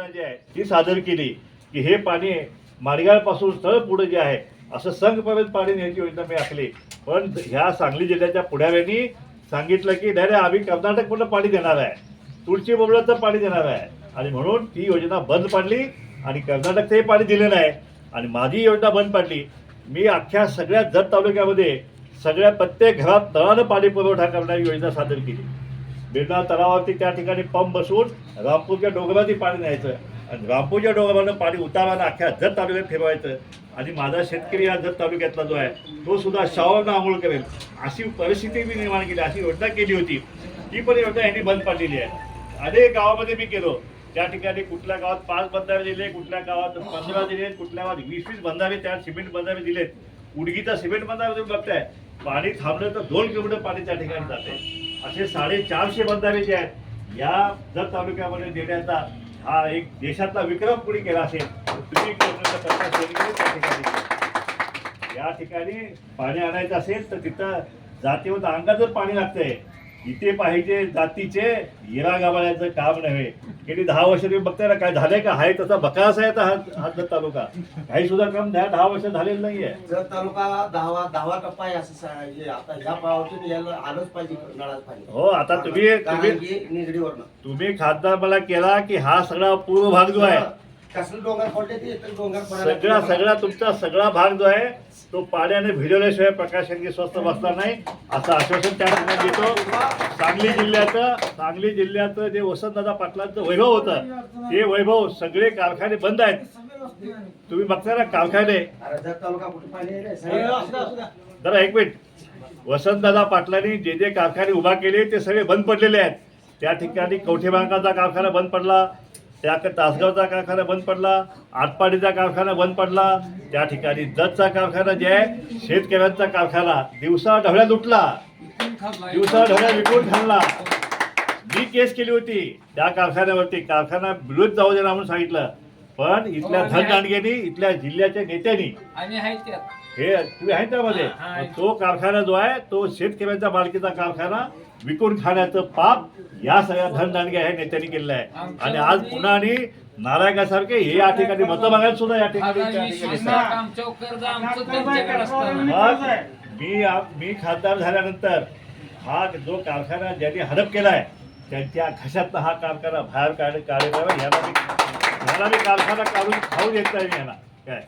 जी आहे ती सादर केली की हे पाणी माडगाळपासून स्थळ पुढे जे आहे असं संघपर्यंत पाणी न्यायची योजना मी आखली. पण ह्या सांगली जिल्ह्याच्या पुढाऱ्यांनी सांगितलं की नाही नाही, आम्ही कर्नाटकमधलं पाणी देणार आहे. तुळशी बोबळाचं पाणी देणार आहे. आणि म्हणून ती योजना बंद पाडली आणि कर्नाटकचंही पाणी दिलं नाही. आणि माझी योजना बंद पाडली. मी अख्ख्या सगळ्या जत तालुक्यामध्ये सगळ्या प्रत्येक घरात तळानं पाणी पुरवठा करणारी योजना सादर केली. बिरनाळ तलावावरती त्या ठिकाणी पंप बसवून रामपूरच्या डोंगरावरती पाणी न्यायचं. आणि रामपूरच्या डोंगरावरनं पाणी उतारानं अख्ख्या जत तालुक्यात फिरवायचं. आणि माझा शेतकरी हा जत तालुक्यातला जो आहे तो सुद्धा शावरनं आंघोळ करेल. अशी परिस्थिती मी निर्माण केली अशी योजना केली होती. ती पण योजना यांनी बंद पडलेली आहे. अनेक गावामध्ये मी गेलो. त्या ठिकाणी कुठल्या गावात पाच बंधारे दिले कुठल्या गावात पंधरा दिले कुठल्या गावात वीस वीस बंधारे त्या सिमेंट बंधारे दिलेत. उडगीचा सिमेंट बंधारे तुम्ही बघताय. पाणी थांबलं तर दोन किलोमीटर पाणी त्या ठिकाणी जाते. असे साडेचारशे बंधारे जे आहेत. या जत तालुक्यामध्ये देण्याचा हा एक देशातला विक्रम कुणी केला असेल तर तुम्ही या ठिकाणी पाणी आणायचं असेल तर तिथं जातीवर जर पाणी लागतंय इथे पाहिजे जातीचे हिरा गाभाळ्याचं काम नव्हे. गेली दहा वर्ष तुम्ही बघताय ना काय झालंय का? हाय तसा बकास आहे हा जत तालुका. काही सुद्धा काम दहा दहा वर्ष झालेलं नाहीये. जर तालुका दहावा दहावा टप्पा आहे असं सा- हे आता ह्या पावावरती यायला आलंच पाहिजे नळाच पाहिजे. हो आता तुम्ही तुम्ही तुम्ही खासदार मला केला की हा सगळा पूर्व भाग जो आहे कसलं डोंगर पडले ते? तर डोंगर सगळा सगळा तुमचा सगळा भाग जो आहे तो पाण्याने भिजवल्याशिवाय प्रकाश यांनी स्वस्त बसणार नाही. असं आश्वासन त्या ठिकाणी देतो. सांगली जिल्ह्याचं सांगली जिल्ह्याचं जे वसंतदादा पाटलांचं वैभव होतं ते वैभव सगळे कारखाने बंद आहेत. तुम्ही बघता ना कारखाने. अरे जर तालुका कुठे पाणी आहे रे? सगळं- जरा एक मिनिट. वसंतदादा पाटलांनी जे जे कारखाने उभा केले ते सगळे बंद पडलेले आहेत. त्या ठिकाणी कवठे बांकाचा कारखाना बंद पडला. त्या तासगावचा कारखाना बंद पडला आटपाडीचा कारखाना बंद पडला. त्या ठिकाणी जतचा कारखाना जे आहे शेतकऱ्यांचा कारखाना दिवसा ढवळ्या लुटला. दिवसा ढवळ्या विकून खाल्ला. मी केस केली होती. त्या कारखान्यावरती कारखाना विरोध जाऊ दे म्हणून सांगितलं. पण इथल्या धनदांडग्यांनी इथल्या जिल्ह्याच्या नेत्यांनी आम्ही आहे त्यात हे तुम्ही आहे त्यामध्ये हा. तो कारखाना जो आहे तो शेतकऱ्यांच्या मालकीचा कारखाना विकून खाण्याचं पाप या सगळ्या धनदांडग्या ह्या नेत्यांनी केलेलं आहे आमच्या आणि आज पुन्हा आणि नारायणासारखे हे या ठिकाणी मतं मागायला सुद्धा या ठिकाणी आता त्या वीस ठिकाणी वीस दिसतात. लाख आमच्या कर्ज आमचं त्यांच्याकडे असताना मग मी मी खासदार झाल्यानंतर हा जो कारखाना ज्यांनी हडप केलाय त्यांच्या घशातला हा कारखाना बाहेर काढ काढायचा याला मी याला मी कारखाना काढून खाऊ देत नाही मी काय?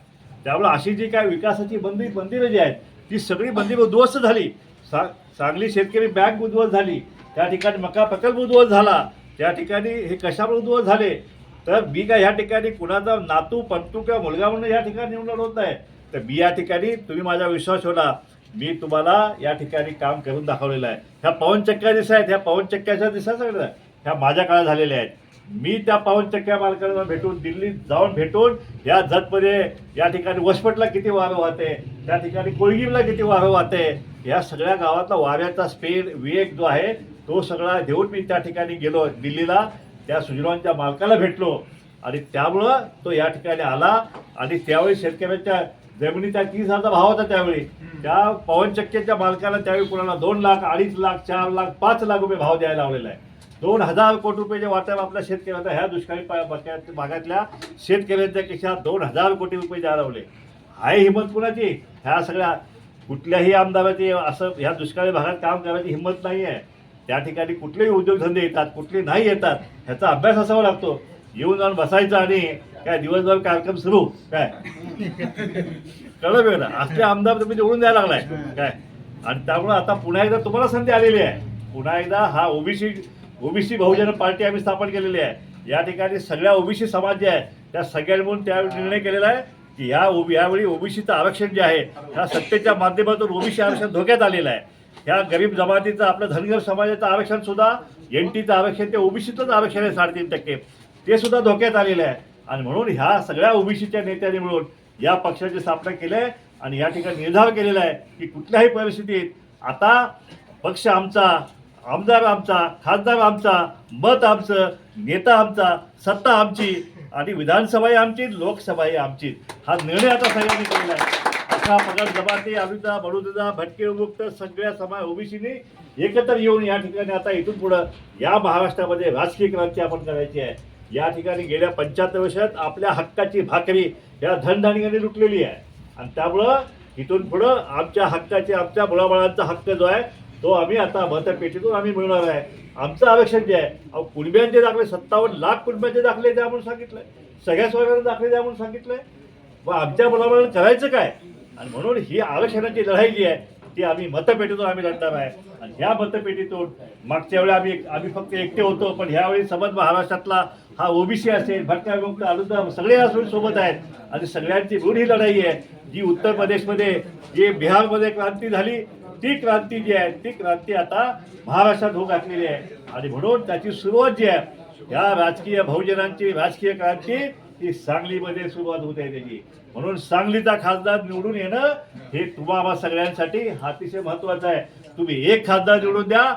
त्यामुळे अशी जी काय विकासाची बंदी मंदिरं जी आहेत ती सगळी मंदिरं उद्ध्वस्त झाली. सा सांगली शेतकरी बँक उद्ध्वस्त झाली. त्या ठिकाणी मका प्रकल्प उद्ध्वस्त झाला. त्या ठिकाणी हे कशामुळे उद्ध्वस्त झाले? तर मी काय ह्या ठिकाणी कुणाचा नातू पंतू किंवा मुलगा म्हणून या ठिकाणी निवडून होत नाही. तर मी या ठिकाणी तुम्ही माझा विश्वास ठेवला मी तुम्हाला या ठिकाणी काम करून दाखवलेलं आहे. ह्या पवनचक्क्या दिसत आहेत. ह्या पवनचक्क्याच्या दिसा सगळं ह्या माझ्या काळात झालेल्या आहेत. मी त्या पवनचक्क्या मालकांना भेटून दिल्लीत जाऊन भेटून या जतमध्ये या ठिकाणी वसपटला किती वारं वाहते त्या ठिकाणी कोळगीला किती वारं वाहते या सगळ्या गावातला वाऱ्याचा स्पीड वेग जो आहे तो सगळा देऊन मी त्या ठिकाणी गेलो दिल्लीला त्या सुजलांच्या मालकाला भेटलो. आणि त्यामुळं तो या ठिकाणी आला आणि त्यावेळी शेतकऱ्यांच्या जमिनीचा तीस हजार भाव होता त्यावेळी. त्या पवनचक्क्याच्या मालकाला त्यावेळी कुणाला दोन लाख अडीच लाख चार लाख पाच लाख रुपये भाव द्यायला लावलेला आहे. दोन हजार कोटी रुपये जे वाटप आपल्या शेतकऱ्यांचा ह्या दुष्काळी भागातल्या शेतकऱ्यांच्या खिशात दोन हजार कोटी रुपये द्यायला आहे हिंमत कुणाची? ह्या सगळ्या कुठल्याही आमदाराची असं ह्या दुष्काळी भागात काम करायची हिंमत नाही आहे त्या ठिकाणी कुठलेही उद्योगधंदे येतात कुठले नाही येतात ह्याचा अभ्यास असावा लागतो. येऊन जाऊन बसायचं आणि काय दिवसभर कार्यक्रम सुरू? काय? कळलं वेगळं. असले आमदार तुम्ही निवडून द्यायला लागलाय. काय? आणि त्यामुळे आता पुन्हा एकदा तुम्हाला संधी आलेली आहे. पुन्हा एकदा हा ओबीसी ओबीसी बहुजन पार्टी आम्ही स्थापन केलेली आहे. या ठिकाणी सगळ्या ओबीसी समाज जे आहे त्या सगळ्यांनी म्हणून त्यावेळी निर्णय केलेला आहे की ह्या ओबी यावेळी ओबीसीचं आरक्षण जे आहे ह्या सत्तेच्या माध्यमातून ओबीसी आरक्षण धोक्यात आलेलं आहे. ह्या गरीब जमातीचं आपलं धनगर समाजाचं आरक्षण सुद्धा एन टीचं आरक्षण ते ओबीसीचंच आरक्षण आहे साडेतीन टक्के. ते सुद्धा धोक्यात आलेलं आहे. आणि म्हणून ह्या सगळ्या ओबीसीच्या नेत्यांनी मिळून या पक्षाची स्थापना केली आहे आणि या ठिकाणी निर्धार केलेला आहे की कुठल्याही परिस्थितीत आता पक्ष आमचा आमदार आमचा खासदार आमचा मत आमचं नेता आमचा सत्ता आमची आणि विधानसभाही आमची लोकसभाही आमची. हा निर्णय आता सगळ्यांनी केलेला आहे. अठरा पगार जमाती अभिदा बडोदा भटके मुक्त सगळ्या समाज ओबीसीने एकत्र येऊन या ठिकाणी आता इथून पुढं या महाराष्ट्रामध्ये राजकीय क्रांती आपण करायची आहे. या ठिकाणी गेल्या पंच्याहत्तर वर्षात आपल्या हक्काची भाकरी या धनधान्याने लुटलेली आहे. आणि त्यामुळं इथून पुढं आमच्या हक्काचे आमच्या मुलाबाळांचा हक्क जो आहे तो आम्ही आता मतपेटीतून आम्ही मिळणार आहे. आमचं आरक्षण जे आहे अहो कुणब्यांचे दाखले सत्तावन्न लाख कुणब्यांचे दाखले द्या म्हणून सांगितलंय. सगळ्या स्वर्गाने दाखले द्या म्हणून सांगितलंय. व आमच्या मुलाबाळांना करायचं काय? आणि म्हणून ही आरक्षणाची लढाई जी आहे ती आम्ही मतपेटीतून आम्ही लढणार आहे. आणि ह्या मतपेटीतून मागच्या वेळी आम्ही आम्ही फक्त एकटे होतो पण ह्यावेळी समज महाराष्ट्रातला हा ओबीसी असेल भटका विमुक्त अनुदान सगळे असून सोबत आहेत. आणि सगळ्यांची मिळून ही लढाई आहे जी उत्तर प्रदेशमध्ये जी बिहारमध्ये क्रांती झाली ती क्रांती जी आहे ती क्रांती आता महाराष्ट्रात होऊ घातलेली आहे. आणि म्हणून त्याची सुरुवात जी आहे या राजकीय बहुजनांची राजकीय क्रांती ही सांगलीमध्ये सुरुवात होत आहे त्याची. म्हणून सांगलीचा खासदार निवडून येणं हे तुम्हाला सगळ्यांसाठी अतिशय महत्वाचं आहे. तुम्ही एक खासदार निवडून द्या.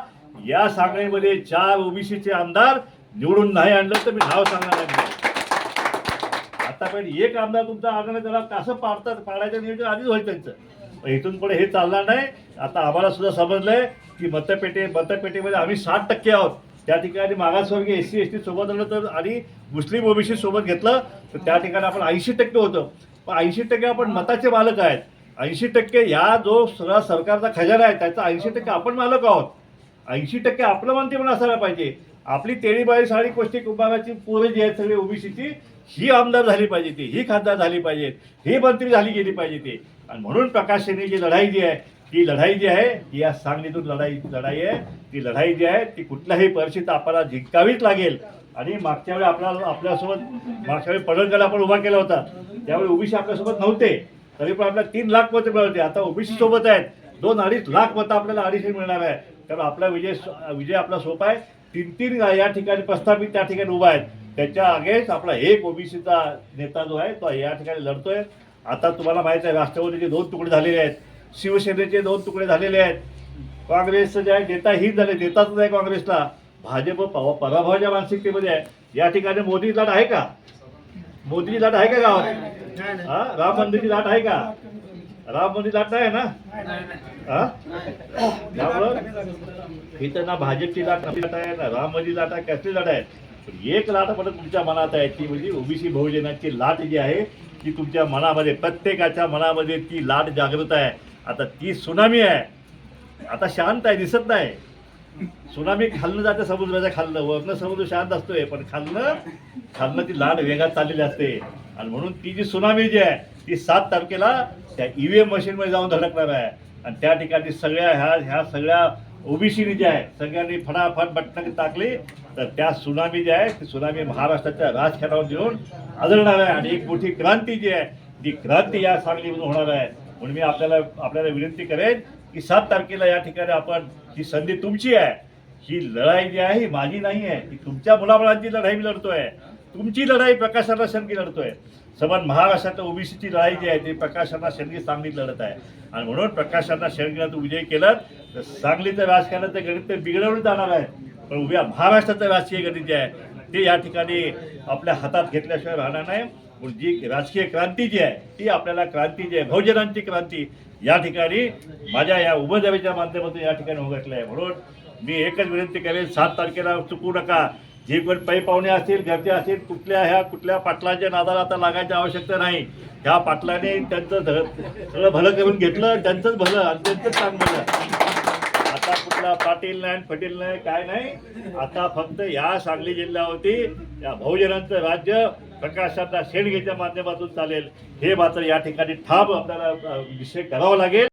या सांगलीमध्ये चार ओबीसीचे आमदार निवडून नाही आणलं तर मी नाव सांगणार नाही. आता पण एक आमदार तुमचा आणलं त्याला कसं पाडतात पाडायचं नियोजन आधीच होईल त्यांचं. पण इथून पुढे हे चालणार नाही. आता आम्हाला सुद्धा समजलंय की मतपेटे मतपेटीमध्ये आम्ही साठ टक्के आहोत. त्या ठिकाणी मागासवर्गीय एस सी एस टी सोबत आलं तर आणि मुस्लिम ओबीसी सोबत घेतलं तर त्या ठिकाणी आपण ऐंशी टक्के होतं. पण ऐंशी टक्के आपण मताचे मालक आहेत. ऐंशी टक्के या जो सगळा सरकारचा खजाना आहे त्याचा ऐंशी टक्के आपण मालक आहोत. ऐंशी टक्के आपलं मंत्रिमंडळ असायला पाहिजे. आपली तेळीबाई साडी कोष्टी विभागाची पोरं जी आहेत सगळी ओबीसीची ही आमदार झाली पाहिजे ती ही खासदार झाली पाहिजे ही मंत्री झाली गेली पाहिजे ती. आणि म्हणून प्रकाश सेनेची लढाई जी आहे ती लढाई जी आहे ही या सांगलीतून लढाई लढाई आहे. ती लढाई जी आहे ती कुठल्याही परिस्थितीत आपल्याला जिंकावीच लागेल. आणि मागच्या वेळी आपल्याला आपल्यासोबत मागच्या वेळी पडळकरला आपण उभा केला होता. त्यावेळी ओबीसी आपल्यासोबत नव्हते. तरी पण आपल्याला तीन लाख मतं मिळवते आता ओबीसी सोबत आहेत. दोन अडीच लाख मतं आपल्याला अडीचशे मिळणार आहे. कारण आपला विजय विजय आपला सोपा आहे. तीन तीन या ठिकाणी प्रस्थापित त्या ठिकाणी उभा आहेत. त्याच्या अगेन्स्ट आपला एक ओबीसीचा नेता जो आहे तो या ठिकाणी लढतोय. आता तुम्हाला माहिती आहे राष्ट्रवादीचे दोन तुकडे झालेले आहेत. शिवसेनेचे दोन तुकडे झालेले आहेत. काँग्रेसचं जे आहे नेता हीच झाले नेताच नाही काँग्रेसला. भाजप पराभवाच्या मानसिकतेमध्ये आहे. या ठिकाणी मोदी लाट आहे का? मोदीची लाट आहे का गावात? हा? राम मंदिरची लाट आहे का? राम मंदिर लाट नाही आहे ना? हा? त्यामुळं इथं ना भाजपची लाट नवी लाट आहे ना राम मंदिर लाट आहे कसली लाट आहे? एक लाट पण तुमच्या मनात आहे ती म्हणजे ओबीसी बहुजनाची लाट जी आहे ती तुमच्या मनामध्ये प्रत्येकाच्या मनामध्ये ती लाट जागृत आहे. आता ती सुनामी आहे. आता शांत आहे दिसत नाही. सुनामी खालनं जाते समुद्राच्या खालनं. वरनं समुद्र शांत असतोय पण खालनं खालनं ती लाट वेगात चाललेली असते. आणि म्हणून ती जी सुनामी जी आहे ती सात तारखेला त्या ईव्हीएम मशीनमध्ये जाऊन धडकणार आहे. आणि त्या ठिकाणी सगळ्या ह्या ह्या सगळ्या ओबीसीनी जे आहे सगळ्यांनी फटाफट बटणं टाकली. तर त्या सुनामी जी आहे ती सुनामी महाराष्ट्राच्या राजकारणावर घेऊन आदळणार आहे. आणि एक मोठी क्रांती जी आहे ती क्रांती या सांगलीमधून होणार आहे. म्हणून मी आपल्याला आपल्याला विनंती करेन की सात तारखेला या ठिकाणी आपण ही संधी तुमची आहे. ही लढाई जी आहे ही माझी नाही आहे. ही तुमच्या मुलाबाळांची लढाई मी लढतोय. तुमची लढाई प्रकाशाला शेंडगी लढतोय. समान महाराष्ट्रातल्या ओबीसीची लढाई जी आहे ती प्रकाशांना शेंडगी सांगलीत लढत आहे. आणि म्हणून प्रकाशांना शेंडगीला तू विजय केलं तर सांगलीचं राजकारणाचं गणित तर बिघडवून जाणार आहे. पण उभ्या महाराष्ट्राचं राजकीय गणित जे आहे ते या ठिकाणी आपल्या हातात घेतल्याशिवाय राहणार नाही. जी राजकीय क्रांती जी आहे ती आपल्याला क्रांती जी आहे बहुजनांची क्रांती या ठिकाणी माझ्या या उभजबीच्या माध्यमातून या ठिकाणी उघडलं आहे. म्हणून मी एकच विनंती करेन सात तारखेला चुकू नका. जे कोण पै पाहुणे असतील घरचे असतील कुठल्या ह्या कुठल्या पाटलांच्या नादाला आता लागायची आवश्यकता नाही. ह्या पाटलाने त्यांचं ध- सगळं भलं करून घेतलं त्यांचंच भलं आणि त्यांचंच काम झालं आता कुठला पाटील नाही फटील नाही काय नाही. आता फक्त या सांगली जिल्ह्यावरती या बहुजनांचं राज्य प्रकाशाचा शेडगेच्या माध्यमातून चालेल. हे मात्र या ठिकाणी ठाम आपल्याला निश्चय विषय करावा लागेल.